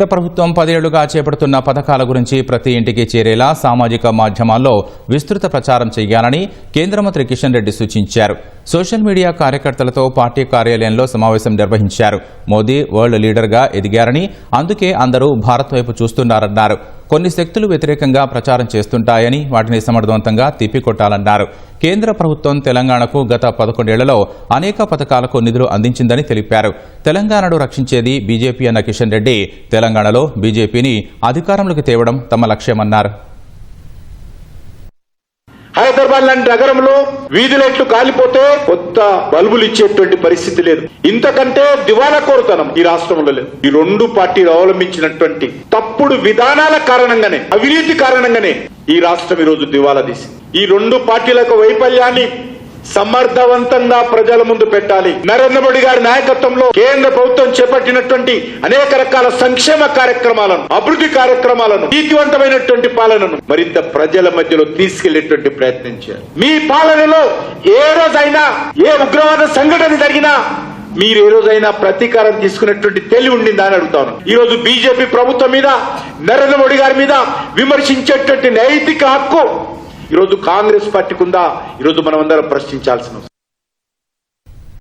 కేంద్ర ప్రభుత్వం పదేళ్ళుగా చేపడుతున్న పథకాల గురించి ప్రతి ఇంటికి చేరేలా సామాజిక మాధ్యమాల్లో విస్తృత ప్రచారం చేయాలని కేంద్ర మంత్రి కిషన్ రెడ్డి సూచించారు. సోషల్ మీడియా కార్యకర్తలతో పార్టీ కార్యాలయంలో సమావేశం నిర్వహించారు. మోదీ వరల్డ్ లీడర్గా ఎదిగారని అందుకే అందరూ భారత్ వైపు చూస్తున్నారన్నారు. కొన్ని శక్తులు వ్యతిరేకంగా ప్రచారం చేస్తుంటాయని వాటిని సమర్థవంతంగా తిప్పికొట్టాలన్నారు. కేంద్ర ప్రభుత్వం తెలంగాణకు గత పదకొండేళ్ళలో అనేక పథకాలకు నిధులు అందించిందని తెలిపారు. తెలంగాణను రక్షించేది బీజేపీ అన్న కిషన్ రెడ్డి. తెలంగాణలో బీజేపీని అధికారంలోకి తేవడం తమ లక్ష్యమన్నారు. హైదరాబాద్ లాంటి నగరంలో వీధి లైట్లు కాలిపోతే కొత్త బల్బులు ఇచ్చేటువంటి పరిస్థితి లేదు. ఇంతకంటే దివాలా కోరుతనం ఈ రాష్ట్రంలో లేదు. ఈ రెండు పార్టీలు అవలంబించినటువంటి తప్పుడు విధానాల కారణంగానే అవినీతి కారణంగానే ఈ రాష్ట్రం ఈ రోజు దివాలా తీసింది. ఈ రెండు పార్టీలకు వైఫల్యాన్ని సమర్థవంతంగా ప్రజల ముందు పెట్టాలి. నరేంద్ర మోడీ గారి నాయకత్వంలో కేంద్ర ప్రభుత్వం చేపట్టినటువంటి అనేక రకాల సంక్షేమ కార్యక్రమాలను అభివృద్ధి కార్యక్రమాలను నీతివంతమైనటువంటి పాలనను మరింత ప్రజల మధ్యలో తీసుకెళ్ళేటువంటి ప్రయత్నం చేయాలి. మీ పాలనలో ఏ రోజైనా ఏ ఉగ్రవాద సంఘటన జరిగినా మీరు ఏ రోజైనా ప్రతీకారం తీసుకున్నటువంటి తెలివి ఉండిందా అని అడుగుతాను ఈ రోజు బీజేపీ ప్రభుత్వం మీద నరేంద్ర మోడీ గారి మీద విమర్శించేటువంటి నైతిక హక్కు ఈరోజు కాంగ్రెస్ పార్టీకి ఉందా ఈరోజు మనం అందరం ప్రశ్నించాల్సిన